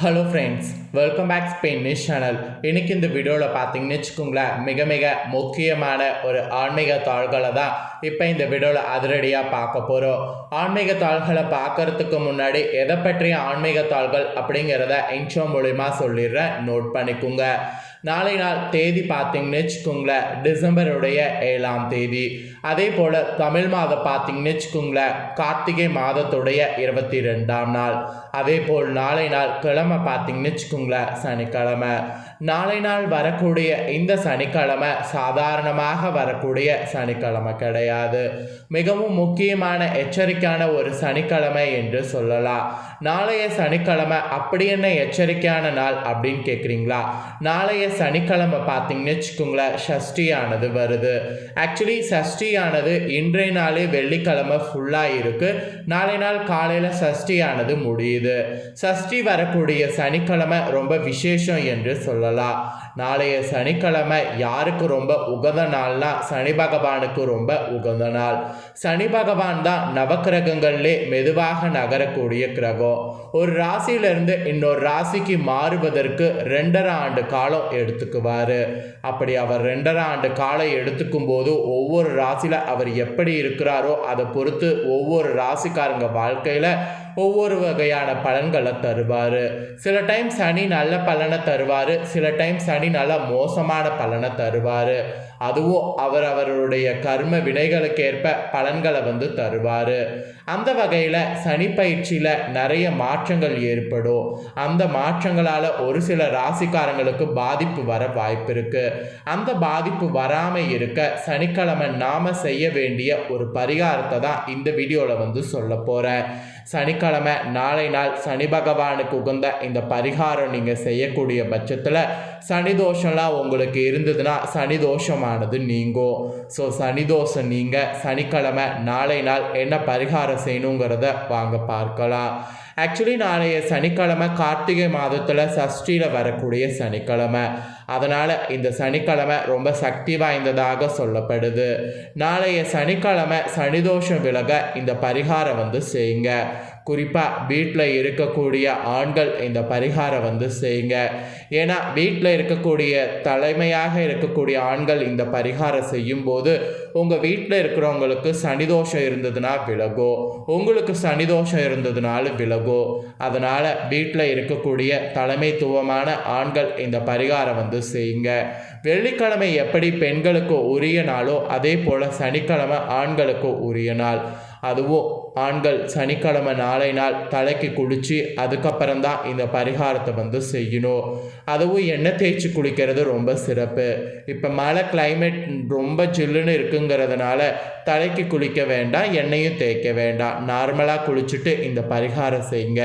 Hello friends welcome back Spain news channel இன்னைக்கு இந்த வீடியோவில் பார்த்தீங்கன்னு வச்சுக்கோங்களேன் மிக மிக முக்கியமான ஒரு ஆன்மீக தாள்களை தான் இப்போ இந்த வீடியோவில் அதிரடியாக பார்க்க போகிறோம் ஆன்மீக தாள்களை பார்க்கறதுக்கு முன்னாடி எதை பற்றிய ஆன்மீக தாள்கள் அப்படிங்கிறத இன்ஷோ மூலிமா சொல்லிடுறேன். நோட் பண்ணிக்கோங்க. நாளை நாள் தேதி பார்த்தீங்கன்னு வச்சுக்கோங்களேன் டிசம்பருடைய ஏழாம் தேதி. அதே போல் தமிழ் மாதம் பார்த்தீங்கன்னு வச்சுக்கோங்களேன் கார்த்திகை மாதத்துடைய இருபத்தி ரெண்டாம் நாள். அதே போல் நாளை நாள் கிழமை பார்த்தீங்கன்னு வச்சுக்கோங்களேன் சனிக்கிழமை. நாளை நாள் வரக்கூடிய இந்த சனிக்கிழமை சாதாரணமாக வரக்கூடிய சனிக்கிழமை கிடையாது. மிகவும் முக்கியமான எச்சரிக்கையான ஒரு சனிக்கிழமை என்று சொல்லலாம். நாளைய சனிக்கிழமை அப்படி என்ன எச்சரிக்கையான நாள் அப்படின்னு கேட்குறீங்களா நாளைய சனிக்கிழமை பார்த்தீங்கன்னு வச்சுக்கோங்களேன் ஷஷ்டியானது வருது. ஆக்சுவலி சஷ்டியானது இன்றைய நாளே வெள்ளிக்கிழமை ஃபுல்லாக இருக்குது நாளை நாள் காலையில் சஷ்டியானது முடியுது. சஷ்டி வரக்கூடிய சனிக்கிழமை ரொம்ப விசேஷம் என்று சொல்லலாம். la la நாளைய சனிக்கிழமை யாருக்கு ரொம்ப உகந்த நாள்னா சனி பகவானுக்கு ரொம்ப உகந்த நாள். சனி பகவான் தான் நவக்கிரகங்கள்லே மெதுவாக நகரக்கூடிய கிரகம். ஒரு ராசியிலிருந்து இன்னொரு ராசிக்கு மாறுவதற்கு ரெண்டரை ஆண்டு காலம் எடுத்துக்குவார். அப்படி அவர் ரெண்டரை ஆண்டு காலம் எடுத்துக்கும் போது ஒவ்வொரு ராசியில் அவர் எப்படி இருக்கிறாரோ அதை பொறுத்து ஒவ்வொரு ராசிக்காரங்க வாழ்க்கையில் ஒவ்வொரு வகையான பலன்களை தருவார். சில டைம் சனி நல்ல பலனை தருவார் சில டைம் சனி நல்ல மோசமான பலனை தருவார். அதுவும் அவர் அவருடைய கர்ம வினைகளுக்கேற்ப பலன்களை வந்து தருவார். அந்த வகையில் சனி பயிற்சியில் நிறைய மாற்றங்கள் ஏற்படும். அந்த மாற்றங்களால் ஒரு சில ராசிக்காரங்களுக்கு பாதிப்பு வர வாய்ப்பு இருக்குது அந்த பாதிப்பு வராமல் இருக்க சனிக்கிழமை நாம் செய்ய வேண்டிய ஒரு பரிகாரத்தை தான் இந்த வீடியோவில் வந்து சொல்ல போகிறேன் சனிக்கிழமை நாளை நாள் சனி பகவானுக்கு உகந்த இந்த பரிகாரம் நீங்கள் செய்யக்கூடிய பட்சத்தில் சனி தோஷம்லாம் உங்களுக்கு இருந்ததுன்னா சனி தோஷமானது நீங்கும் ஸோ சனி தோஷம் நீங்கள் சனிக்கிழமை நாளை நாள் என்ன பரிகாரம் செய்யணுங்கிறத வாங்க பார்க்கலாம். ஆக்சுவலி நாளைய சனிக்கிழமை கார்த்திகை மாதத்தில் சஷ்டியில் வரக்கூடிய சனிக்கிழமை. அதனால் இந்த சனிக்கிழமை ரொம்ப சக்தி வாய்ந்ததாக சொல்லப்படுது. நாளைய சனிக்கிழமை சனிதோஷம் விலக இந்த பரிகாரம் வந்து செய்யுங்க. குறிப்பாக வீட்டில் இருக்கக்கூடிய ஆண்கள் இந்த பரிகாரம் வந்து செய்யுங்க. ஏன்னா வீட்டில் இருக்கக்கூடிய தலைமையாக இருக்கக்கூடிய ஆண்கள் இந்த பரிகாரம் செய்யும்போது உங்கள் வீட்டில் இருக்கிறவங்களுக்கு சனிதோஷம் இருந்ததுன்னா விலகும் உங்களுக்கு சனிதோஷம் இருந்ததுனால விலகும் அதனால் வீட்டில் இருக்கக்கூடிய தலைமைத்துவமான ஆண்கள் இந்த பரிகாரம் வந்து செய்யுங்க. வெள்ளிக்கிழமை எப்படி பெண்களுக்கு உரிய நாளோ அதே போல் சனிக்கிழமை ஆண்களுக்கு உரிய நாள். அதுவும் ஆண்கள் சனிக்கிழமை நாளை நாள் தலைக்கு குளித்து அதுக்கப்புறம் தான் இந்த பரிகாரத்தை வந்து செய்யணும். அதுவும் எண்ணெய் தேய்ச்சி குளிக்கிறது ரொம்ப சிறப்பு. இப்போ மழை கிளைமேட் ரொம்ப ஜில்லுன்னு இருக்குங்கிறதுனால தலைக்கு குளிக்க வேண்டாம் எண்ணெயும் தேய்க்க வேண்டாம். நார்மலாக குளிச்சுட்டு இந்த பரிகாரம் செய்யுங்க.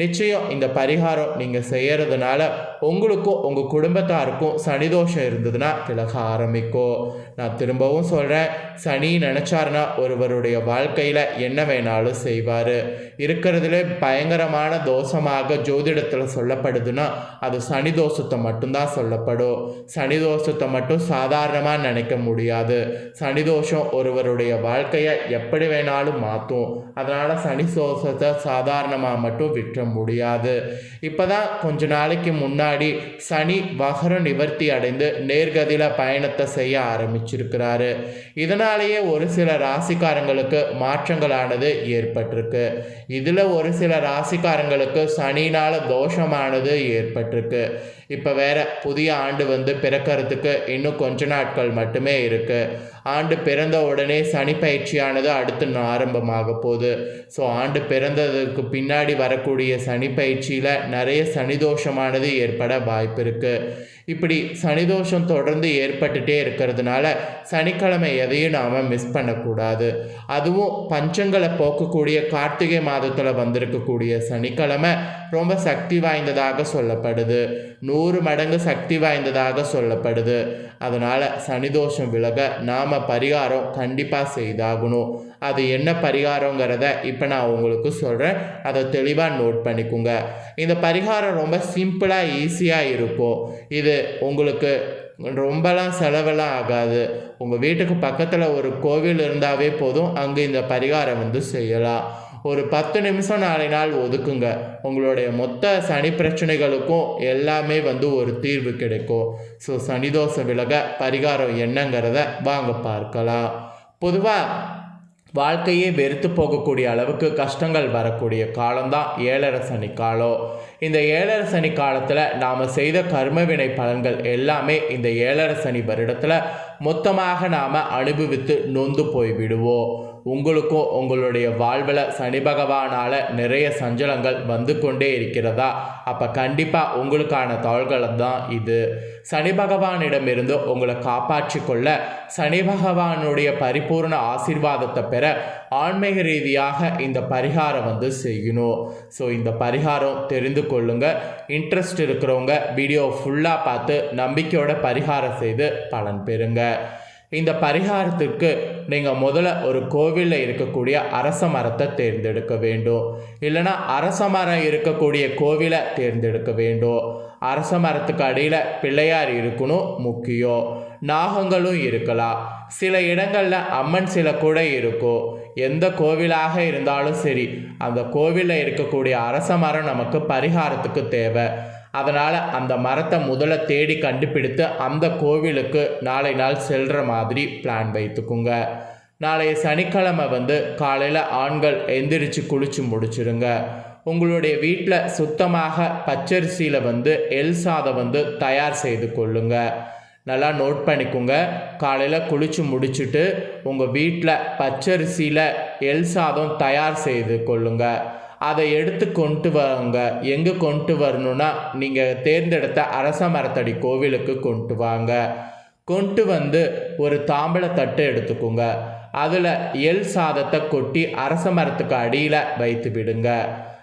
நிச்சயம் இந்த பரிகாரம் நீங்கள் செய்கிறதுனால உங்களுக்கும் உங்கள் குடும்பத்தாருக்கும் சனிதோஷம் இருந்ததுன்னா விலக ஆரம்பிக்கும். நான் திரும்பவும் சொல்கிறேன் சனி நினச்சாருன்னா ஒருவருடைய வாழ்க்கையில் என்ன வேணாலும் செய்வார். இருக்கிறதுலே பயங்கரமான தோஷமாக ஜோதிடத்தில் சொல்லப்படுதுன்னா அது சனி தோஷத்தை மட்டும்தான் சொல்லப்படும். சனி தோஷத்தை மட்டும் சாதாரணமாக நினைக்க முடியாது. சனி தோஷம் ஒருவருடைய வாழ்க்கையை எப்படி வேணாலும் மாற்றும். அதனால் சனி தோஷத்தை சாதாரணமாக மட்டும் விற்ற முடியாது. இப்போ தான் கொஞ்ச நாளைக்கு முன்னாடி சனி வகர நிவர்த்தி அடைந்து நேர்கதியில் பயணத்தை செய்ய ஆரம்பிச்சிருக்கிறாரு. இதனாலேயே ஒரு சில ராசிக்காரங்களுக்கு மாற்றங்களானது ஏற்பட்டிருக்கு. இதில் ஒரு சில ராசிக்காரங்களுக்கு சனினால் தோஷமானது ஏற்பட்டிருக்கு. இப்போ வேற புதிய ஆண்டு வந்து பிறக்கிறதுக்கு இன்னும் கொஞ்ச நாட்கள் மட்டுமே இருக்குது ஆண்டு பிறந்த உடனே சனி பயிற்சியானது அடுத்து ஆரம்பமாக போகுது. ஸோ ஆண்டு பிறந்ததுக்கு பின்னாடி வரக்கூடிய சனி பயிற்சியில் நிறைய சனி தோஷமானது ஏற்பட வாய்ப்பு இருக்குது இப்படி சனிதோஷம் தொடர்ந்து ஏற்பட்டுட்டே இருக்கிறதுனால சனிக்கிழமை எதையும் நாம் மிஸ் பண்ணக்கூடாது. அதுவும் பஞ்சங்களை போக்கக்கூடிய கார்த்திகை மாதத்தில் வந்திருக்கக்கூடிய சனிக்கிழமை ரொம்ப சக்தி வாய்ந்ததாக சொல்லப்படுது. நூறு மடங்கு சக்தி வாய்ந்ததாக சொல்லப்படுது. அதனால் சனிதோஷம் விலக நாம் பரிகாரம் கண்டிப்பாக செய்தாகணும். அது என்ன பரிகாரங்கிறத இப்போ நான் உங்களுக்கு சொல்கிறேன் அதை தெளிவாக நோட் பண்ணிக்கோங்க. இந்த பரிகாரம் ரொம்ப சிம்பிளாக ஈஸியாக இருக்கும். இது உங்களுக்கு ரொம்பலாம் செலவெல்லாம் ஆகாது. உங்கள் வீட்டுக்கு பக்கத்தில் ஒரு கோவில் இருந்தாவே போதும். அங்கே இந்த பரிகாரம் வந்து செய்யலாம். ஒரு பத்து நிமிஷம் நாளை நாள் ஒதுக்குங்க. உங்களுடைய மொத்த சனி பிரச்சனைகளுக்கும் எல்லாமே வந்து ஒரு தீர்வு கிடைக்கும். ஸோ சனிதோஷ விலக பரிகாரம் என்னங்கிறத வாங்க பார்க்கலாம். பொதுவாக வாழ்க்கையே வெறுத்து போகக்கூடிய அளவுக்கு கஷ்டங்கள் வரக்கூடிய காலம்தான் ஏழரை சனி காலம் இந்த ஏழரை சனி காலத்தில் நாம் செய்த கர்மவினை பலன்கள் எல்லாமே இந்த ஏழரை சனி வருடத்தில் மொத்தமாக நாம் அனுபவித்து நொந்து போய் விடுவோம் உங்களுக்கும் உங்களுடைய வாழ்வில் சனி பகவானால் நிறைய சஞ்சலங்கள் வந்து கொண்டே இருக்கிறதா? அப்போ கண்டிப்பாக உங்களுக்கான தாள்களை தான் இது. சனி பகவானிடமிருந்து உங்களை காப்பாற்றி கொள்ள சனி பகவானுடைய பரிபூர்ண ஆசீர்வாதத்தை பெற ஆன்மீக ரீதியாக இந்த பரிகாரம் வந்து செய்யணும். ஸோ இந்த பரிகாரம் தெரிந்து கொள்ளுங்கள் இன்ட்ரெஸ்ட் இருக்கிறவங்க வீடியோ ஃபுல்லாக பார்த்து நம்பிக்கையோட பரிகாரம் செய்து பலன் பெறுங்க. இந்த பரிகாரத்திற்கு நீங்கள் முதல்ல ஒரு கோவிலில் இருக்கக்கூடிய அரச மரத்தை தேர்ந்தெடுக்க வேண்டும். இல்லைனா அரச மரம் இருக்கக்கூடிய கோவிலை தேர்ந்தெடுக்க வேண்டும். அரச மரத்துக்கு அடியில் பிள்ளையார் இருக்கணும் முக்கியம். நாகங்களும் இருக்கலாம். சில இடங்களில் அம்மன் சிலை கூட இருக்கும். எந்த கோவிலாக இருந்தாலும் சரி அந்த கோவிலில் இருக்கக்கூடிய அரச மரம் நமக்கு பரிகாரத்துக்கு தேவை. அதனால் அந்த மரத்தை முதல்ல தேடி கண்டுபிடித்து அந்த கோவிலுக்கு நாளை நாள் செல்கிற மாதிரி பிளான் வைத்துக்குங்க. நாளைய சனிக்கிழமை வந்து காலையில் ஆண்கள் எந்திரிச்சு குளிச்சு முடிச்சிருங்க. உங்களுடைய வீட்டில் சுத்தமாக பச்சரிசியில் வந்து எல் சாதம் வந்து தயார் செய்து கொள்ளுங்க. நல்லா நோட் பண்ணிக்கோங்க. காலையில் குளிச்சு முடிச்சுட்டு உங்கள் வீட்டில் பச்சரிசியில் எல் சாதம் தயார் செய்து கொள்ளுங்கள் அதை எடுத்து கொண்டு வாங்க. எங்கே கொண்டு வரணும்னா நீங்கள் தேர்ந்தெடுத்த அரச மரத்தடி கோவிலுக்கு கொண்டு வாங்க. கொண்டு வந்து ஒரு தாம்பழ தட்டு எடுத்துக்கோங்க. அதில் எல் சாதத்தை கொட்டி அரச மரத்துக்கு அடியில் வைத்து விடுங்க.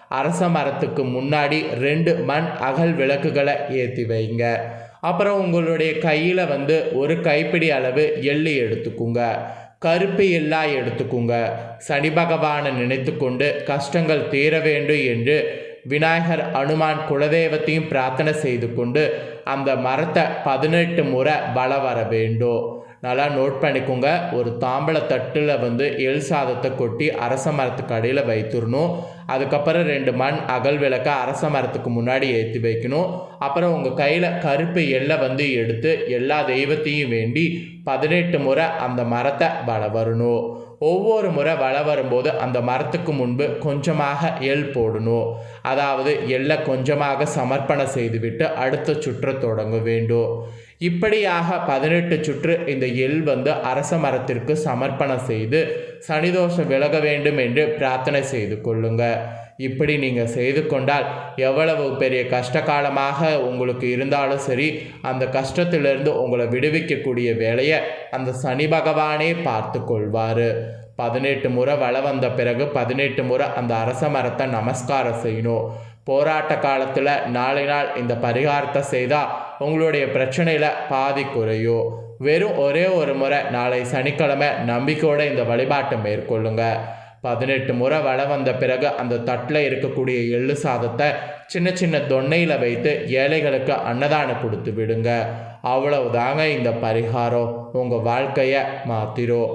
அரச மரத்துக்கு முன்னாடி ரெண்டு மண் அகல் விளக்குகளை ஏற்றி வைங்க. அப்புறம் உங்களுடைய கையில் வந்து ஒரு கைப்பிடி அளவு எள்ளு எடுத்துக்கோங்க. கருப்பு எல்லா எடுத்துக்குங்க. சனி பகவானை நினைத்து கொண்டு கஷ்டங்கள் தீர வேண்டும் என்று விநாயகர் அனுமான் குலதெய்வத்தையும் பிரார்த்தனை செய்து கொண்டு அந்த மரத்தை பதினெட்டு முறை வள வர வேண்டும். நல்லா நோட் பண்ணிக்கோங்க. ஒரு தாம்பழ தட்டில் வந்து எல் சாதத்தை கொட்டி அரச மரத்துக்கு அடியில் வைத்துடணும். அதுக்கப்புறம் ரெண்டு மண் அகல் விளக்க அரச மரத்துக்கு முன்னாடி ஏற்றி வைக்கணும். அப்புறம் உங்கள் கையில் கருப்பு எல்லை வந்து எடுத்து எல்லா தெய்வத்தையும் வேண்டி பதினெட்டு முறை அந்த மரத்தை வள வரணும். ஒவ்வொரு முறை வள வரும்போது அந்த மரத்துக்கு முன்பு கொஞ்சமாக எள் போடணும். அதாவது எள்ளை கொஞ்சமாக சமர்ப்பணம் செய்துவிட்டு அடுத்த சுற்ற தொடங்க வேண்டும். இப்படியாக பதினெட்டு சுற்று இந்த எள் வந்து அரச மரத்திற்கு சமர்ப்பணம் செய்து சனிதோஷம் விலக வேண்டும் என்று பிரார்த்தனை செய்து கொள்ளுங்க. இப்படி நீங்கள் செய்து கொண்டால் எவ்வளவு பெரிய கஷ்ட காலமாக உங்களுக்கு இருந்தாலும் சரி அந்த கஷ்டத்திலிருந்து உங்களை விடுவிக்கக்கூடிய வேலையை அந்த சனி பகவானே பார்த்து கொள்வார். பதினெட்டு முறை வள வந்த பிறகு பதினெட்டு முறை அந்த அரச மரத்தை நமஸ்காரம் செய்யணும். போராட்ட காலத்தில் நாளை நாள் இந்த பரிகாரத்தை செய்தால் உங்களுடைய பிரச்சனையில் பாதி குறையும் வெறும் ஒரே ஒரு முறை நாளை சனிக்கிழமை நம்பிக்கையோடு இந்த வழிபாட்டை மேற்கொள்ளுங்க. பதினெட்டு முறை வள வந்த பிறகு அந்த தட்டில் இருக்கக்கூடிய எள்ளு சாதத்தை சின்ன சின்ன தொன்னையில் வைத்து ஏழைகளுக்கு அன்னதானம் கொடுத்து விடுங்க. அவ்வளவுதாங்க இந்த பரிகாரம். உங்கள் வாழ்க்கையை மாத்திரும்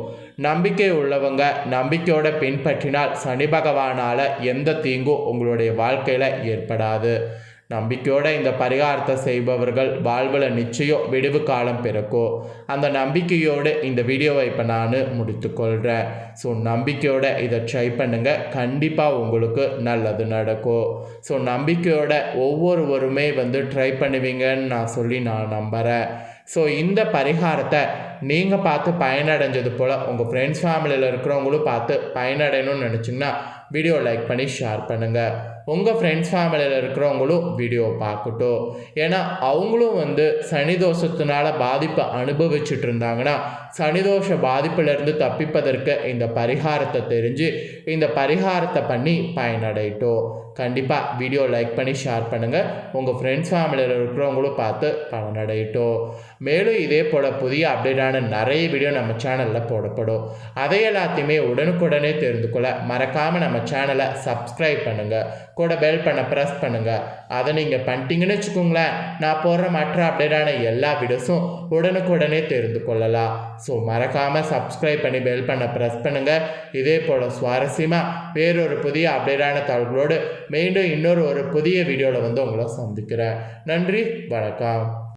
நம்பிக்கை உள்ளவங்க நம்பிக்கையோட பின்பற்றினால் சனி பகவானால் எந்த தீங்கும் உங்களுடைய வாழ்க்கையில் ஏற்படாது. நம்பிக்கையோடு இந்த பரிகாரத்தை செய்பவர்கள் வாழ்வில் நிச்சயம் விடுவு காலம் பிறக்கும் அந்த நம்பிக்கையோடு இந்த வீடியோவை இப்போ நான் முடித்துக்கொள்கிறேன் ஸோ நம்பிக்கையோடு இதை ட்ரை பண்ணுங்கள் கண்டிப்பாக உங்களுக்கு நல்லது நடக்கும் ஸோ நம்பிக்கையோட ஒவ்வொருவருமே வந்து ட்ரை பண்ணுவீங்கன்னு நான் சொல்லி நான் நம்புகிறேன் ஸோ இந்த பரிகாரத்தை நீங்கள் பார்த்து பயனடைஞ்சது போல் உங்கள் ஃப்ரெண்ட்ஸ் ஃபேமிலியில் இருக்கிறவங்களும் பார்த்து பயனடையணும்னு நினச்சிங்கன்னா வீடியோ லைக் பண்ணி ஷேர் பண்ணுங்கள் உங்கள் ஃப்ரெண்ட்ஸ் ஃபேமிலியில் இருக்கிறவங்களும் வீடியோ பார்க்கட்டும். ஏன்னா அவங்களும் வந்து சனி தோஷத்தினால பாதிப்பை அனுபவிச்சுட்டு இருந்தாங்கன்னா சனிதோஷ பாதிப்பிலிருந்து தப்பிப்பதற்கு இந்த பரிகாரத்தை தெரிஞ்சு இந்த பரிகாரத்தை பண்ணி பயனடையட்டும். கண்டிப்பாக வீடியோ லைக் பண்ணி ஷேர் பண்ணுங்கள் உங்கள் ஃப்ரெண்ட்ஸ் ஃபேமிலியில் இருக்கிறவங்களும் பார்த்து பலனடையட்டும் மேலும் இதே போல் புதிய அப்டேட்டான நிறைய வீடியோ நம்ம சேனலில் போடப்படும். அதை எல்லாத்தையுமே உடனுக்குடனே தெரிந்து கொள்ள மறக்காமல் நம்ம சேனலை சப்ஸ்கிரைப் பண்ணுங்கள் கூட பெல் பண்ண ப்ரெஸ் பண்ணுங்கள் அதை நீங்கள் பண்ணிட்டீங்கன்னு வச்சுக்கோங்களேன் நான் போடுற மற்ற அப்டேட்டான எல்லா வீடியோஸும் உடனுக்குடனே தெரிந்து கொள்ளலாம். ஸோ மறக்காமல் சப்ஸ்கிரைப் பண்ணி பெல் பண்ண ப்ரெஸ் பண்ணுங்கள் இதே போல் சுவாரஸ்யமாக வேறொரு புதிய அப்டேட்டான தகவல்களோடு மீண்டும் இன்னொரு ஒரு புதிய வீடியோவில் வந்து உங்களை சந்திக்கிறேன். நன்றி வணக்கம்.